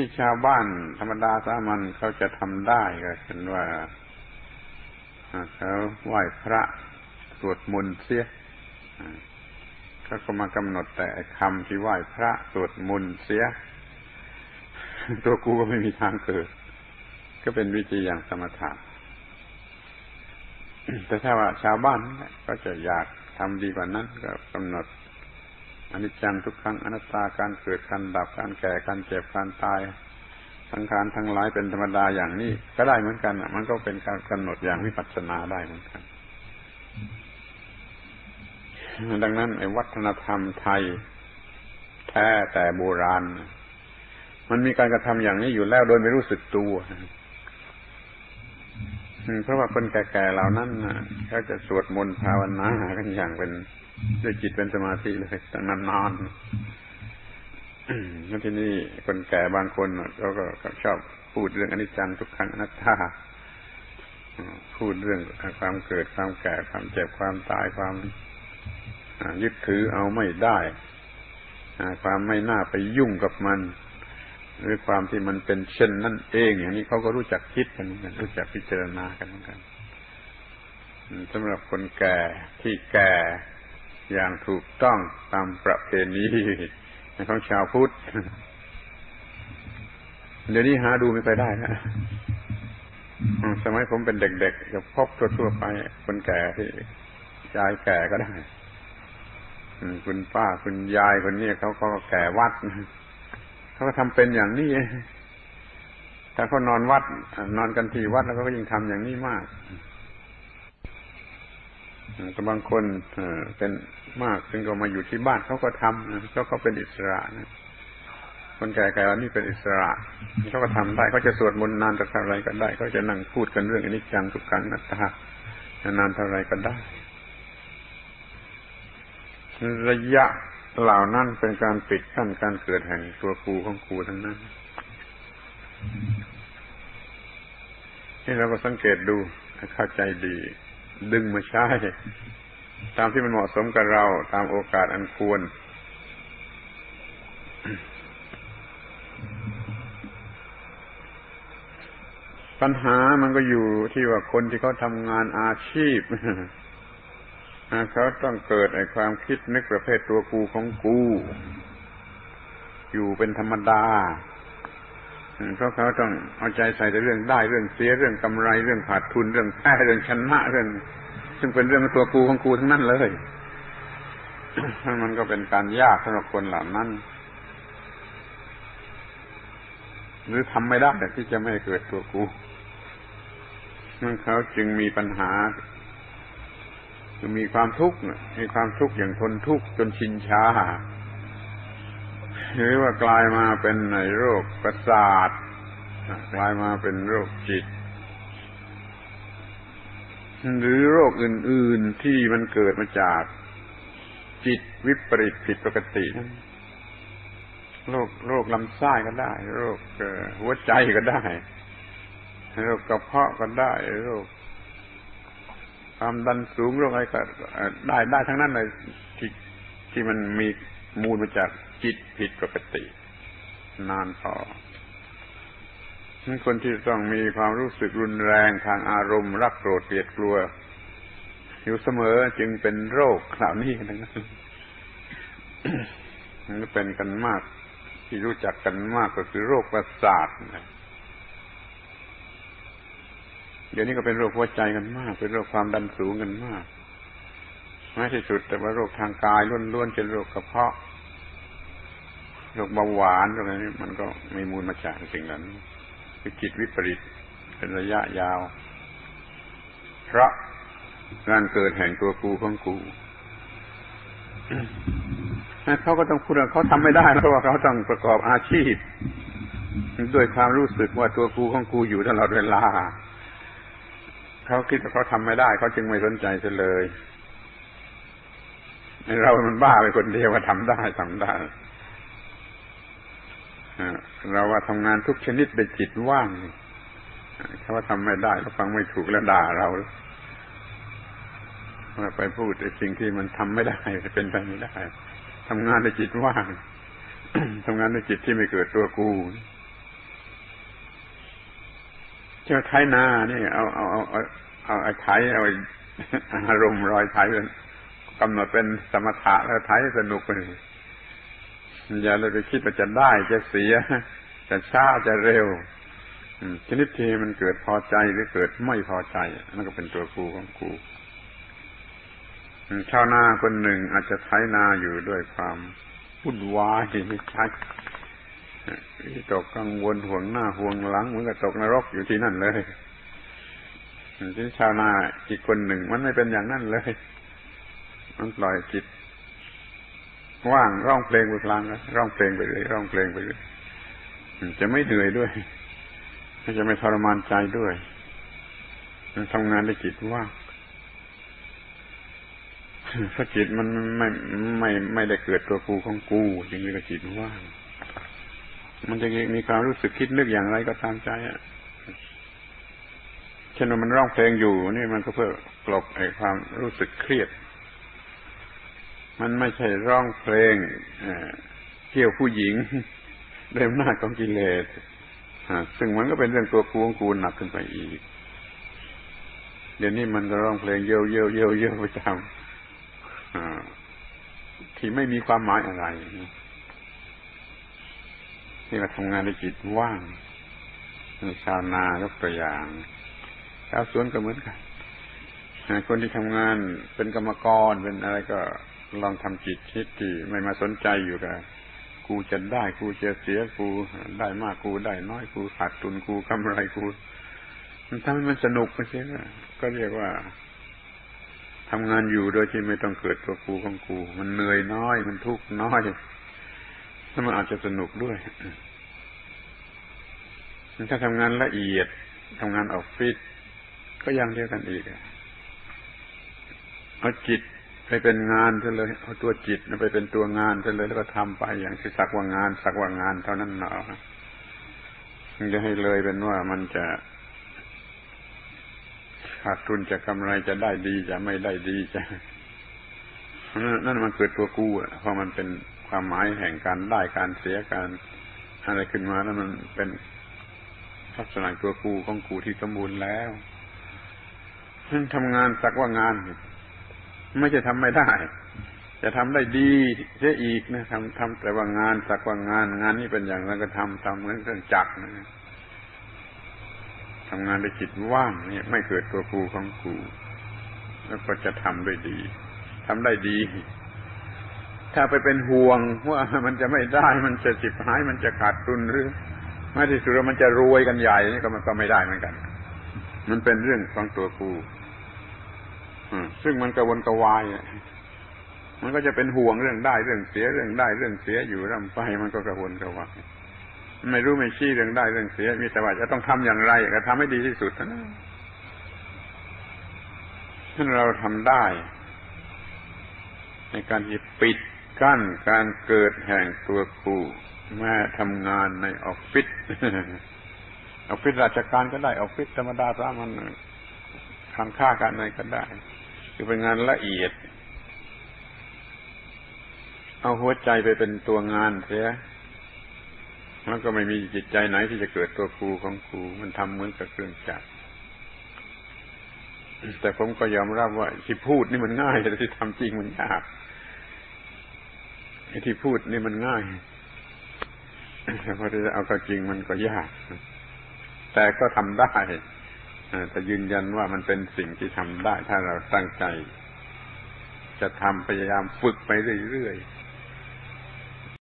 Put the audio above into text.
ที่ชาวบ้านธรรมดาสามัญเขาจะทำได้ก็เช่นว่าเขาไหว้พระสวดมนต์เสียเขาก็มากำหนดแต่คำที่ไหว้พระสวดมนต์เสีย ตัวกูก็ไม่มีทางเกิด ก็เป็นวิธีอย่างสมถะแต่ถ้าว่าชาวบ้านก็จะอยากทำดีกว่านั้นก็กำหนด อนิจจังทุกครั้งอนัตตาการเกิดการดับการแก่การเจ็บการตายสังขารทั้งหลายเป็นธรรมดาอย่างนี้ ก็ได้เหมือนกันมันก็เป็นการกำหนดอย่างวิปัสสนาได้เหมือนกัน ดังนั้นไอ้วัฒนธรรมไทย แท้แต่โบราณ มันมีการกระทำอย่างนี้อยู่แล้วโดยไม่รู้สึกตัว เพราะว่าคนแก่ๆเหล่านั้นเขาจะสวดมนต์ภาวนากันอย่างเป็นด้วยจิตเป็นสมาธิเลยตั้งนานๆแล้วที่นี่คนแก่บางคนเขาก็ชอบพูดเรื่องอนิจจังทุกครั้งอนัตตาพูดเรื่องความเกิดความแก่ความเจ็บความตายความยึดถือเอาไม่ได้ความไม่น่าไปยุ่งกับมัน หรือความที่มันเป็นเช่นนั่นเอง อย่างนี้เขาก็รู้จักคิดกันเหมือนกันรู้จักพิจารณากันเหมือนกันสำหรับคนแก่ที่แก่อย่างถูกต้องตามประเพณีของชาวพุทธเดี๋ยวนี้หาดูไม่ไปได้นะสมัยผมเป็นเด็กๆจะพบทั่วๆไป คนแก่ที่ยายแก่ก็ได้คุณป้าคุณยายคนนี้เขาก็แก่วัด เขาก็ทำเป็นอย่างนี้ถ้าเขานอนวัด นอนกันที่วัดแล้วก็ยิ่งทำอย่างนี้มากแต่บางคนเป็นมากซึ่งก็มาอยู่ที่บ้านเขาก็ทำเขาก็เป็นอิสระนะคนแก่ๆนี่เป็นอิสระเขาก็ทำได้เขาจะสวดมนต์นานเท่าไรก็ได้เขาจะนั่งพูดกันเรื่องอนิจจังทุกขังนัตตานานเท่าไรก็ได้ ระยะ เหล่านั้นเป็นการปิดกั้นการเกิดแห่งตัวครูของครูทั้งนั้นนี่เราก็สังเกตดูเข้าใจดี ดึงมาใช้ตามที่มันเหมาะสมกับเรา ตามโอกาสอันควร ปัญหามันก็อยู่ที่ว่าคนที่เขาทำงานอาชีพ เขาต้องเกิดไอ้ความคิดนึกประเภทตัวกูของกู อยู่เป็นธรรมดาเพราะเขาต้องเอาใจใส่แต่เรื่องได้เรื่องเสียเรื่องกำไรเรื่องขาดทุนเรื่องแพ้เรื่องชนะเรื่อง ซึ่งเป็นเรื่องตัวกูของกูทั้งนั้นเลยมันก็เป็นการยากสำหรับคนเหล่านั้น หรือทำไม่ได้ที่จะไม่เกิดตัวกูนั่นเขาจึงมีปัญหา คือมีความทุกข์มีความทุกข์อย่างทนทุกข์จนชินชาหรือว่ากลายมาเป็นในโรคประสาทกลายมาเป็นโรคจิต หรือโรคอื่น ๆที่มันเกิดมาจากจิตวิปริตผิดปกตินั้นโรคโรคลำไส้ก็ได้ โรคหัวใจก็ได้ โรคกระเพาะก็ได้ โรค ความดันสูงโรคอะไรก็ได้ได้ทั้งนั้นเลยที่ที่มันมีมูลมาจากจิตผิดปกติ นานพอคนที่ต้องมีความรู้สึกรุนแรงทางอารมณ์ รักโกรธเกลียดกลัว อยู่เสมอจึงเป็นโรคเหล่านี้นั้นมันเป็นกันมาก ที่รู้จักกันมากก็คือโรคประสาทเดี๋ยวนี้ก็เป็นโรคหัวใจกันมาก เป็นโรคความดันสูงกันมากไม่ที่สุด แต่ว่าโรคทางกายล้วนๆเช่นโรคกระเพาะโรคเบาหวานอะไรนี้มันก็มีมูลมาจากสิ่งนั้นคือจิตวิปริตเป็นระยะยาว เพราะการเกิดแห่งตัวกูของกูเขาก็ต้องพูดว่าเขาทำไม่ได้เพราะว่าเขาต้องประกอบอาชีพ ด้วยความรู้สึกว่าตัวกูของกูอยู่ตลอดเวลา เขาคิดว่าเขาทำไม่ได้เขาจึงไม่สนใจเลยเรามันบ้าไปคนเดียวว่าทำได้ทำได้เราว่าทำงานทุกชนิดไปจิตว่างเขาว่าทำไม่ได้เขาฟังไม่ถูกแล้วด่าเราว่าไปพูดในสิ่งที่มันทำไม่ได้เป็นไปไม่ได้ทำงานในจิตว่างทำงานในจิตที่ไม่เกิดตัวกู จ้าไถนาเนี่เอาเอาเอาเอาเอาไอ้ไถเอาอารมณ์รอยไถเป็นกำหนดเป็นสมถะแล้วไถสนุกไปอย่าเลยไปคิดว่าจะได้จะเสีย จะช้าจะเร็วชนิดที่มันเกิดพอใจหรือเกิดไม่พอใจนั่นก็เป็นตัวกูของกูชาวนาคนหนึ่งอาจจะไถนาอยู่ด้วยความวุ่นวายไม่ใช่ ตกกังวลห่วงหน้าห่วงหลังเหมือนกับตกนรกอยู่ที่นั่นเลยที่ชาวนาอีกคนหนึ่งมันไม่เป็นอย่างนั้นเลย มันปล่อยจิตว่างร้องเพลงไปพลางร้องเพลงไปเลยร้องเพลงไปเลยจะไม่เหนื่อยด้วยจะไม่ทรมานใจด้วยทำงานได้จิตว่างถ้าจิตมันไม่ไม่ไม่ได้เกิดตัวกูของกูจึงเรียกจิตว่าง มันจะมีความรู้สึกคิดนึกอย่างไรก็ตามใจอะเช่นว่ามันร้องเพลงอยู่นี่มันก็เพื่อกลบไอ้ความรู้สึกเครียด มันไม่ใช่ร้องเพลงเกี่ยวผู้หญิงเริ่มหน้าของกิเลสซึ่งมันก็เป็นเรื่องตัวกูของกูหนักขึ้นไปอีก เดี๋ยวนี้มันก็ร้องเพลงเยอะเยอะเยอะเยอะไปตามที่ไม่มีความหมายอะไร ที่มาทำงานในจิตว่างชาวนายกตัวอย่าง ชาวสวนก็เหมือนกันคนที่ทำงานเป็นกรรมกรเป็นอะไรก็ลองทำจิตคิดที่ไม่มาสนใจอยู่กับกูจะได้กูจะเสียกูได้มากกูได้น้อยกูขาดทุนกูกำไรกูมันทำให้มันสนุกไปเสียก็เรียกว่าทำงานอยู่โดยที่ไม่ต้องเกิดตัวกูของกู มันเหนื่อยน้อย มันทุกข์น้อย แล้วมันอาจจะสนุกด้วย ถ้าทำงานละเอียดทำงานออฟฟิศก็ยังเดียวกันอีกเอาจิตไปเป็นงานซะเลยเอาตัวจิตไปเป็นตัวงานซะเลยแล้วก็ทำไปอย่างที่สักว่างาน สักว่างานเท่านั้นเนาะจะให้เลยเป็นว่ามันจะขาดทุนจะกำไรจะได้ดีจะไม่ได้ดีจะนั่นมันเกิดตัวกู้อะเพราะมันเป็น ความหมายแห่งการได้การเสียการอะไรขึ้นมาแล้วมันเป็นลักษณะตัวกูของกูที่สมบูรณ์แล้วท่านทำงานสักว่างาน ไม่จะทำไม่ได้ จะทำได้ดีเสียอีกนะทำทำแต่ว่างานสักว่างาน งานนี้เป็นอย่างนั้นก็ทำทำเหมือนเครื่องจักรนะทำงานด้วยจิตว่างนี่ไม่เกิดตัวกูของกู แล้วก็จะทำได้ดีทำได้ดี ถ้าไปเป็นห่วงว่ามันจะไม่ได้มันจะจิบหายมันจะขาดทุนหรือไม่ที่สุดมันจะรวยกันใหญ่นี่ก็มันก็ไม่ได้เหมือนกัน มันเป็นเรื่องของตัวกูซึ่งมันกระวนกระวายมันก็จะเป็นห่วงเรื่องได้เรื่องเสียเรื่องได้เรื่องเสียอยู่ร่ำไปมันก็กระวนกระวายไม่รู้ไม่ชี้เรื่องได้เรื่องเสีย มีแต่ว่าจะต้องทำอย่างไรก็ทำให้ดีที่สุดนะถ้าเราทำได้ ในการที่ปิด กั้นการเกิดแห่งตัวกูแม่ทำงานในออฟฟิศออฟฟิศราชการก็ได้ออฟฟิศธรรมดาสามันทำค่าการอะไรก็ได้ คือเป็นงานละเอียด เอาหัวใจไปเป็นตัวงานเสียแล้วก็ไม่มีจิตใจไหนที่จะเกิดตัวครูของครูมันทำเหมือนกับเครื่องจักรแต่ผมก็ยอมรับว่าที่พูดนี่มันง่ายแต่ที่ทำจริงมันยาก ที่พูดนี่มันง่ายแต่พอที่จะเอาก็จริงมันก็ยาก แต่ก็ทำได้แต่ยืนยันว่ามันเป็นสิ่งที่ทำได้ ถ้าเราตั้งใจ จะทำพยายามฝึกไปเรื่อยๆ